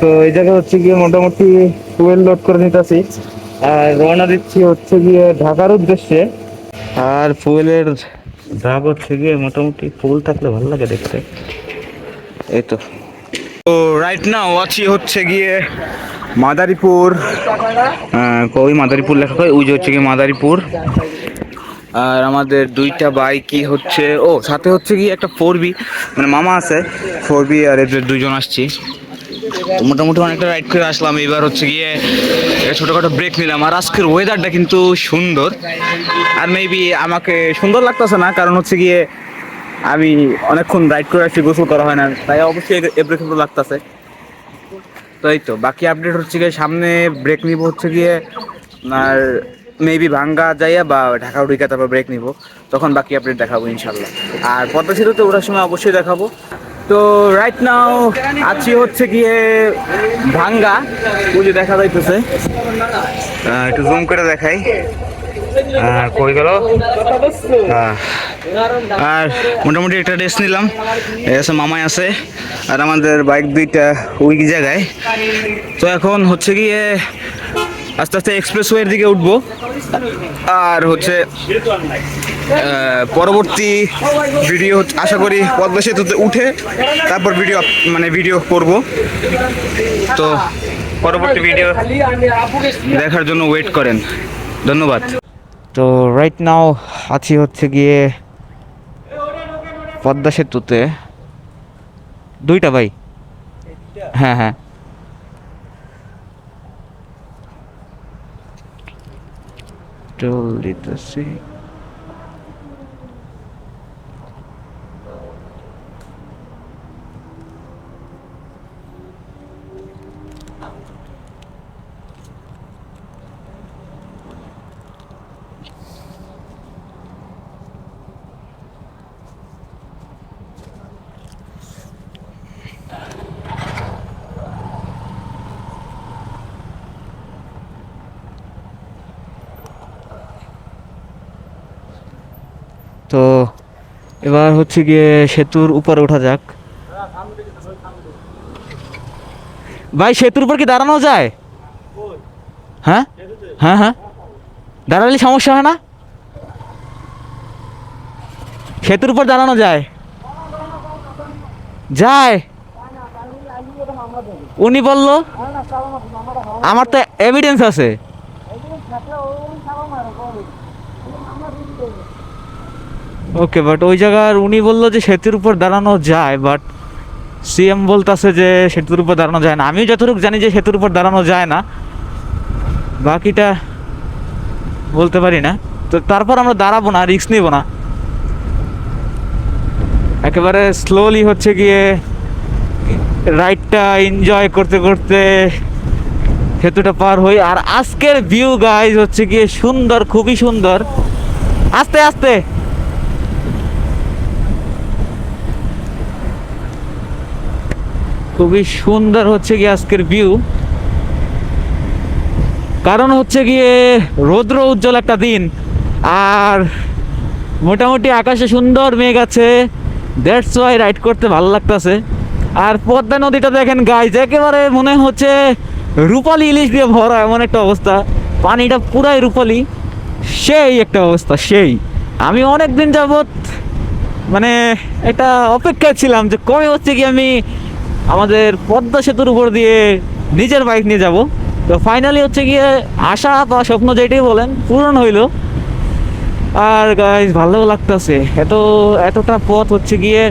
তো এই জায়গায় হচ্ছে গিয়ে মোটামুটি ফুয়েল লোড করে নিতেছি। আর রওনা দিচ্ছি হচ্ছে গিয়ে ঢাকার উদ্দেশ্যে। আর ফুয়েলের দাগ হচ্ছে গিয়ে মোটামুটি ফুল থাকলে ভালো লাগে দেখতে। এই তো। তো রাইট নাও আছি হচ্ছে গিয়ে মাদারীপুর। ওই মাদারীপুর লেখা হয়, ওই যে হচ্ছে গিয়ে মাদারীপুর। আর আমাদের দুইটা বাইকই হচ্ছে, ও, সাথে হচ্ছে গিয়ে একটা ফোর বি মানে মামা আছে, ফোর বি আর এদের দুইজন আসছি। মোটামুটি অনেকটা রাইড করে আসলাম, এবার হচ্ছে গিয়ে ছোটোখাটো ব্রেক নিলাম। আর আজকের ওয়েদারটা কিন্তু সুন্দর। আর মেবি আমাকে সুন্দর লাগতেছে না, কারণ হচ্ছে গিয়ে আমি অনেকক্ষণ রাইড করে আসছি, গোসল করা হয় না, তাই অবশ্যই খেবড়ে লাগতেছে। তো এই তো, বাকি আপডেট হচ্ছে গিয়ে সামনে ব্রেক নিব হচ্ছে গিয়ে, আর মেবি ভাঙ্গা যাইয়া বা ঢাকা উড়িকা তারপর ব্রেক নিব। তখন বাকি আপডেট দেখাবো ইনশাল্লাহ আর পদ্মা সেতুতে ওঠার সময় অবশ্যই দেখাবো। তো রাইট নাও আছি হচ্ছে গিয়ে ভাঙ্গা। যে দেখা যাইতেছে। একটু জুম করে দেখাই। আহ, কই গেল? আর মোটামুটি একটা রেস্ট নিলাম। আছে মামাই আছে আর আমাদের বাইক দুইটা উইক জায়গায়। তো এখন হচ্ছে গিয়ে আস্তে আস্তে এক্সপ্রেস ওয়ের দিকে উঠবো। আর হচ্ছে পরবর্তী ভিডিও আশা করি পদ্মা সেতুতে উঠে তারপর ভিডিও মানে ভিডিও করব। তো পরবর্তী ভিডিও দেখার জন্য ওয়েট করেন। ধন্যবাদ। তো রাইট নাও আছি হচ্ছে গিয়ে পদ্মা সেতুতে। দুইটা ভাই? হ্যাঁ হ্যাঁ। টোল দিতেছি তো এবার হচ্ছে গিয়ে সেতুর উপরে ওঠা যাক। ভাই, সেতুর উপর কি দাঁড়ানো যায়? হ্যাঁ? হ্যাঁ হ্যাঁ। দাঁড়ালে সমস্যা হয় না? সেতুর উপর দাঁড়ানো যায়। যায়। উনি বলল, আমার তো এভিডেন্স আছে। ওকে বাট ওই জায়গার উনি বলল যে সেতুর উপর দাঁড়ানো যায় বাট সিএম বলতেছে যে সেতুর উপর দাঁড়ানো যায় না। আমিও যতটুকু জানি যে সেতুর উপর দাঁড়ানো যায় না। বাকিটা বলতে পারি না। তো তারপর আমরা দাঁড়াবো না রিস্ক নিব না। একেবারে স্লোলি হচ্ছে গিয়ে রাইডটা এনজয় করতে করতে সেতুটা পার হই। আর আজকের ভিউ গাইজ হচ্ছে গিয়ে সুন্দর, খুবই সুন্দর। আস্তে আস্তে! খুবই সুন্দর হচ্ছে গিয়ে আজকের ভিউ কারণ হচ্ছে গিয়ে রৌদ্র উজ্জ্বল একটা দিন। আর মোটামুটি আকাশে সুন্দর মেঘ আছে। দ্যাটস ওয়াই রাইড করতে ভালো লাগতেছে। আর পদ্মা নদীটা দেখেন গাইজ একেবারে মনে হচ্ছে রূপালি ইলিশ দিয়ে ভরা এমন একটা অবস্থা। পানিটা পুরাই রূপালি। সেই একটা অবস্থা, সেই। আমি অনেক দিন যাবৎ মানে একটা অপেক্ষায় ছিলাম যে কবে হচ্ছে কি আমি আমাদের পদ্মা সেতুর উপর দিয়ে নিজের বাইক নিয়ে যাব। তো ফাইনালি হচ্ছে গিয়ে আশা বা স্বপ্ন যেটাই বলেন, পূরণ হইল। আর গাইজ ভালো লাগতেছে। এত, এতটা পথ হচ্ছে গিয়ে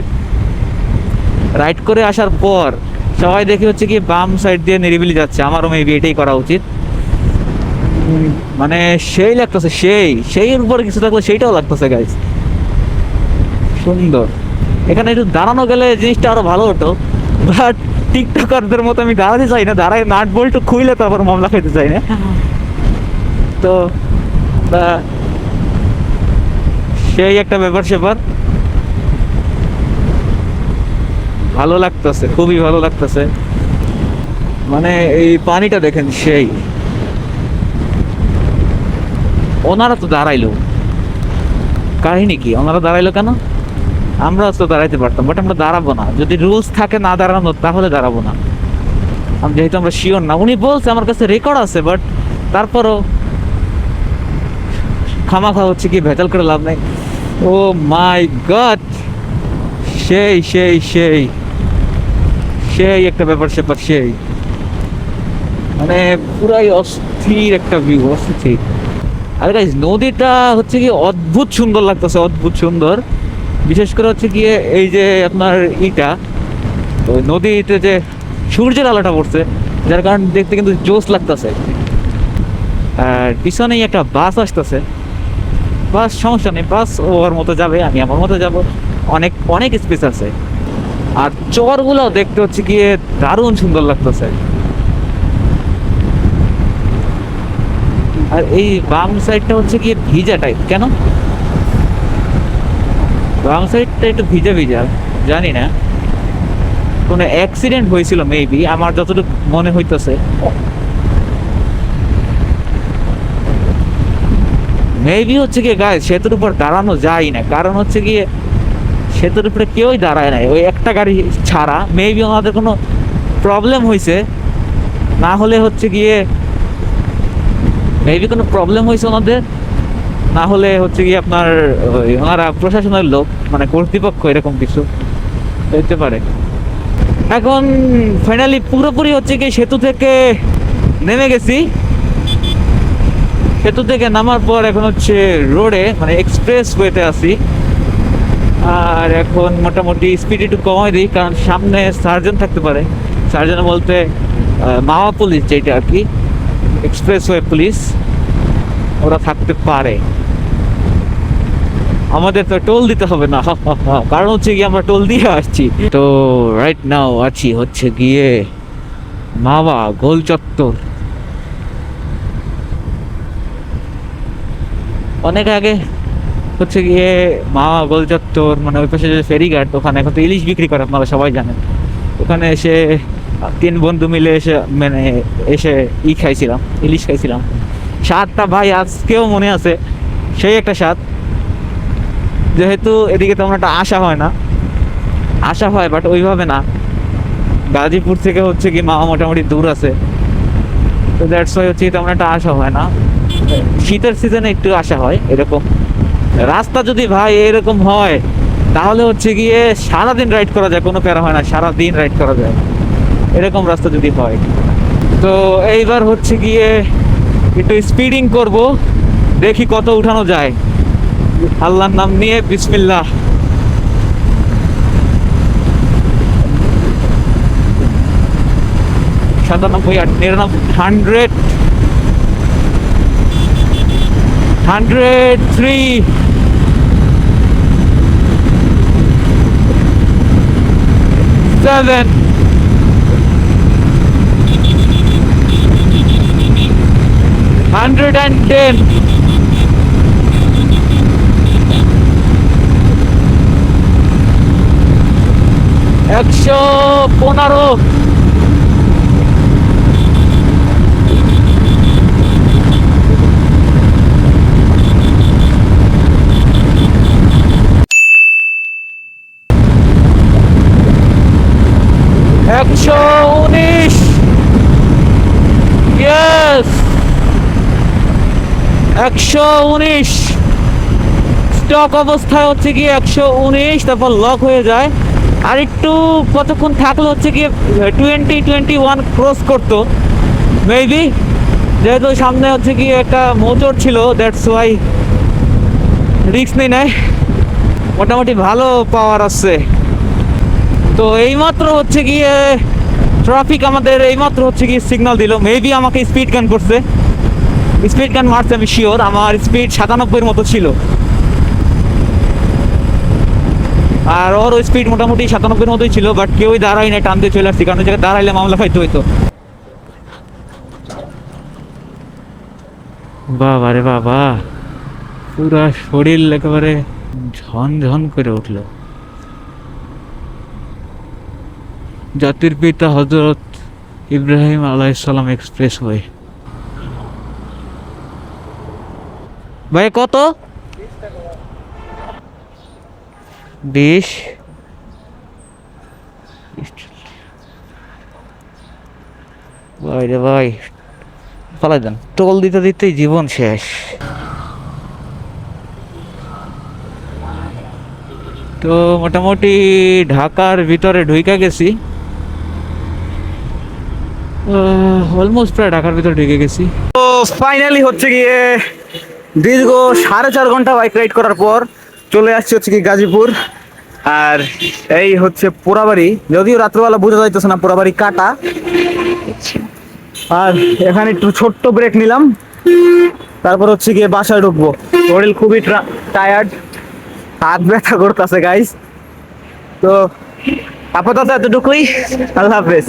রাইড করে আসার পর সবাই দেখে হচ্ছে কি বাম সাইড দিয়ে নিরিবিলি যাচ্ছে। আমারও মেবি এটাই করা উচিত। মানে সেই লাগতেছে, সেই সেই উপর কিছু থাকলে সেইটাও লাগতেছে গাইজ সুন্দর। এখানে একটু দাঁড়ানো গেলে জিনিসটা আরও ভালো হতো। বাট টিকটকারদের মতো আমি দাঁড়াতে চাই না। দাঁড়ায় নাট বল্ট খুইলে তারপর মামলা খেতে চাই না। তো সেই একটা ব্যাপার স্যাপার। ভালো লাগতেছে খুবই ভালো লাগতেছে। মানে এই পানিটা দেখেন সেই। ওনারা তো দাঁড়াইলো। কাহিনী কি? ওনারা দাঁড়াইলো কেন? আমরা তো দাঁড়াইতে পারতাম বাট আমরা দাঁড়াবো না। যদি রুলস থাকে না দাঁড়ানো, তাহলে দাঁড়াবো না। যেহেতু আমরা শিওর না, উনি বলছে আমার কাছে রেকর্ড আছে বাট তারপরও খামা খাওয়া হচ্ছে কি, ভেজাল করে লাভ নাই। ও মাই গড সেই সেই সেই। সেই একটা ব্যাপার স্যাপার সেই। মানে পুরাই অস্থির একটা ভিউ অস্থির। আর গাইজ নদীটা হচ্ছে কি অদ্ভুত সুন্দর লাগতেছে, অদ্ভুত সুন্দর। বিশেষ করে হচ্ছে গিয়ে এই যে আপনার ইটা নদীতে যে সূর্যের আলোটা পড়ছে, যার কারণে দেখতে কিন্তু জোস লাগতেছে। আর পিছনেই একটা বাস আসতেছে। বাস সমস্যা নেই, বাস ওর মতো যাবে, আমি আমার মতো যাব। অনেক অনেক স্পেস আছে। আর চরগুলো দেখতে হচ্ছে গিয়ে দারুণ সুন্দর লাগতেছে। আর এই বাম সাইডটা হচ্ছে গিয়ে ভিজা টাইপ কেন? বাম সাইডটা একটু ভিজা ভিজা, জানি না। কোনো অ্যাক্সিডেন্ট হয়েছিল মেবি আমার যতটুকু মনে হইতেছে। মেবি হচ্ছে গিয়ে গায়ে সেতুর উপর দাঁড়ানো যায় না। কারণ হচ্ছে গিয়ে, সেতুর উপরে কেউই দাঁড়ায় নাই। ওই একটা গাড়ি ছাড়া মেবি ওনাদের কোনো প্রবলেম হয়েছে না হলে হচ্ছে গিয়ে মেবি কোনো প্রবলেম হয়েছে ওনাদের। না হলে হচ্ছে কি আপনার ওনারা প্রশাসনের লোক মানে কর্তৃপক্ষ এরকম কিছু হইতে পারে। এখন ফাইনালি পুরোপুরি হচ্ছে কি সেতু থেকে নেমে গেছি। সেতু থেকে নামার পর এখন হচ্ছে রোডে মানে এক্সপ্রেস ওয়েতে আছি। আর এখন মোটামুটি স্পিড একটু কমাই দিই, কারণ সামনে সার্জন থাকতে পারে। সার্জন বলতে মাওয়া পুলিশ যেটা আর কি এক্সপ্রেসওয়ে পুলিশ, ওরা থাকতে পারে। আমাদের তো টোল দিতে হবে না। কারণ হচ্ছে গিয়ে আমরা টোল দিয়ে আসছি। তো রাইট নাও আছি হচ্ছে গিয়ে মামা গোল চত্বর। অনেক আগে হচ্ছে গিয়ে মামা গোল চত্বর মানে ওই পাশে যে ফেরিঘাট, ওখানে এখন তো ইলিশ বিক্রি করে আপনারা সবাই জানেন। ওখানে এসে তিন বন্ধু মিলে এসে মানে এসে ই খাইছিলাম, ইলিশ খাইছিলাম। স্বাদটা ভাই আজকেও মনে আছে, সেই একটা স্বাদ। যেহেতু এদিকে তেমন একটা আশা হয় না। আশা হয় বাট ওইভাবে না। গাজীপুর থেকে হচ্ছে কি মামা মোটামুটি দূর আছে। তো দ্যাটস ওয়াই হচ্ছে তেমন একটা আশা হয় না। শীতের সিজনে একটু আশা হয়, এরকম। রাস্তা যদি ভাই এরকম হয়, তাহলে হচ্ছে গিয়ে সারাদিন রাইড করা যায়, কোনো প্যারা হয় না, সারাদিন রাইড করা যায়। এরকম রাস্তা যদি হয়। তো এইবার হচ্ছে গিয়ে একটু স্পিডিং করব, দেখি কত উঠানো যায়। আল্লাহর নাম নিয়ে বিসমিল্লাহ। সাতানব্বই আট নিরানব্বই hundred hundred three. seven, hundred and ten, একশো পনেরো। একশো উনিশ। ইয়েস একশো উনিশ। স্টক অবস্থায় হচ্ছে কি একশো উনিশ, তারপর লক হয়ে যায়। আর একটু কতক্ষণ থাকলে হচ্ছে কি টোয়েন্টি টোয়েন্টি ওয়ান ক্রস করতো। মেবি যেহেতু সামনে হচ্ছে কি একটা মোটর ছিল দ্যাটস ওয়াই রিস্ক নেই নাই। মোটামুটি ভালো পাওয়ার আছে তো এইমাত্র হচ্ছে গিয়ে ট্রাফিক আমাদের এইমাত্র হচ্ছে গিয়ে সিগন্যাল দিল। মেবি আমাকে স্পিড গান করছে। স্পিড গান মারছে আমি শিওর আমার স্পিড সাতানব্বইয়ের মতো ছিল। আর ওর স্পিড মোটামুটি সাতানব্বইয়ের মতোই ছিল বাট কেউই দাঁড়াই না টানতে চলে আসছি। কারণ জায়গায় দাঁড়াইলে মামলা খাইতে হইতো। বাবা রে বাবা, পুরা শরীর একেবারে ঝনঝন করে উঠল। জাতির পিতা হজরত ইব্রাহিম আলাইসালাম এক্সপ্রেস ওয়ে ভাই, কত? বিশ। ভাই রে ভাই, পালাই দেন। টোল দিতে দিতেই জীবন শেষ। তো মোটামুটি ঢাকার ভিতরে ঢুইকা গেছি। অলমোস্ট প্রায় ঢাকার ভিতরে ঢুকে গেছি। তো ফাইনালি হচ্ছে গিয়ে দীর্ঘ সাড়ে চার ঘণ্টা বাইক রাইড করার পর চলে আসছি হচ্ছে কি গাজীপুর। আর এই হচ্ছে পোড়াবাড়ি। যদিও রাত্রবেলা বোঝা যাইতেছে না পোড়াবাড়ি কাটা। আর এখানে একটু ছোট্ট ব্রেক নিলাম। তারপর হচ্ছে গিয়ে বাসায় ঢুকবো। শরীর খুবই টায়ার্ড হাত ব্যথা করতেছে গাইস তো আপাতত এতটুকুই। আল্লাহ হাফেজ।